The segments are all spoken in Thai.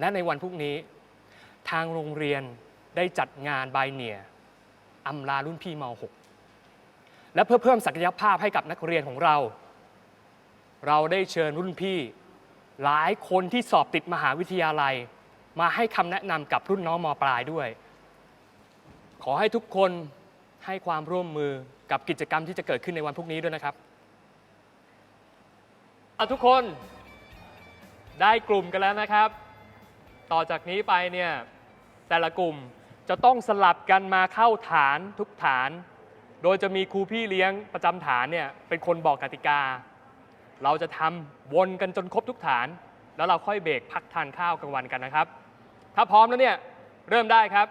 และในวันพรุ่งนี้ ทางโรงเรียนได้จัดงานบายเนียอำลารุ่นพี่ม .6 และเพื่อเพิ่มศักยภาพให้กับนักเรียนของเรา เราได้เชิญรุ่นพี่ หลายคนที่สอบติดมหาวิทยาลัย มาให้คำแนะนำกับรุ่นน้องมปลายด้วย ขอให้ทุกคนให้ความร่วมมือกับกิจกรรมที่จะเกิดขึ้นในวันพรุ่งนี้ด้วยนะครับเอาทุกคนได้กลุ่มกันแล้วนะครับ ต่อจากนี้ไปเนี่ยแต่ละกลุ่มจะต้องสลับกันมาเข้าฐานทุกฐาน โดยจะมีครูพี่เลี้ยงประจำฐานเนี่ยเป็นคนบอกกติกา เราจะทำวนกันจนครบทุกฐาน แล้วเราค่อยเบรกพักทานข้าวกลางวันกันนะครับ ถ้าพร้อมแล้วเนี่ยเริ่มได้ครับ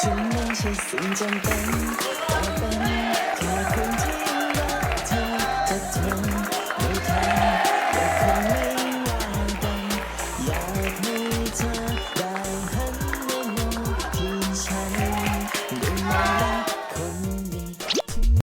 ถึงไม่ใช่สิ่งจำเป็นแต่เป็นแค่พื้นที่ time.